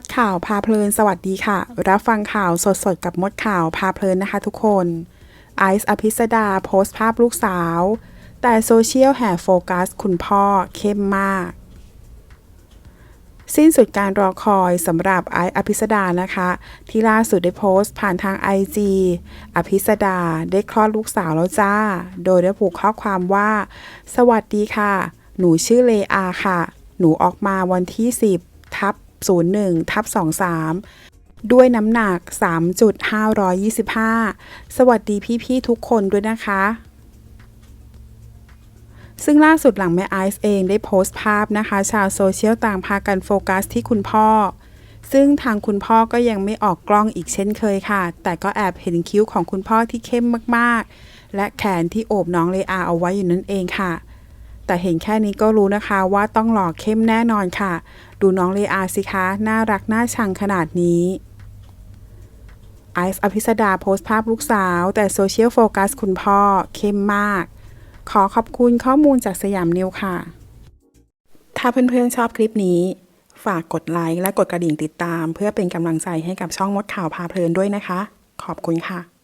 ดข่าวพาเพลินสวัสดีค่ะ รับฟังข่าวสดๆ กับมดข่าวพาเพลินนะคะทุกคนไอซ์อภิสดาโพสต์ภาพลูกสาว แต่โซเชียลแห่โฟกัสคุณพ่อเข้มมาก สิ้นสุดการรอคอยสำหรับไอซ์อภิสดานะคะ ที่ล่าสุดได้โพสต์ผ่านทาง IG อภิสดาได้คลอดลูกสาวแล้วจ้า โดยได้ผูกข้อความว่า สวัสดีค่ะ หนูชื่อเลอาค่ะ หนูออกมาวันที่ 10 ทับ 01ทับ23 ด้วยน้ำหนัก 3.525 สวัสดีพี่ๆทุกคนด้วยนะคะ ซึ่งล่าสุดหลังแม่ไอซ์เองได้โพสต์ภาพนะคะ ชาวโซเชียลต่างพากันโฟกัสที่คุณพ่อซึ่งทางคุณพ่อก็ยังไม่ออกกล้องอีกเช่นเคยค่ะ แต่ก็แอบเห็นคิ้วของคุณพ่อที่เข้มมาก ๆ และแขนที่โอบน้องเลอาเอาไว้อยู่นั่นเองค่ะ แต่เห็นแค่นี้ก็รู้นะคะว่าต้องหล่อเข้มแน่นอนค่ะ ดูน้องเลอาสิคะ น่ารักน่าชังขนาดนี้ไอซ์อภิสดาโพสต์ภาพลูกสาว แต่โซเชียลโฟกัสคุณพ่อ เข้มมาก ขอขอบคุณข้อมูลจากสยามนิวค่ะ ถ้าเพื่อนๆชอบคลิปนี้ ฝากกดไลค์และกดกระดิ่งติดตาม เพื่อเป็นกำลังใจให้กับช่องมดข่าวพาเพลินด้วยนะคะ ขอบคุณค่ะ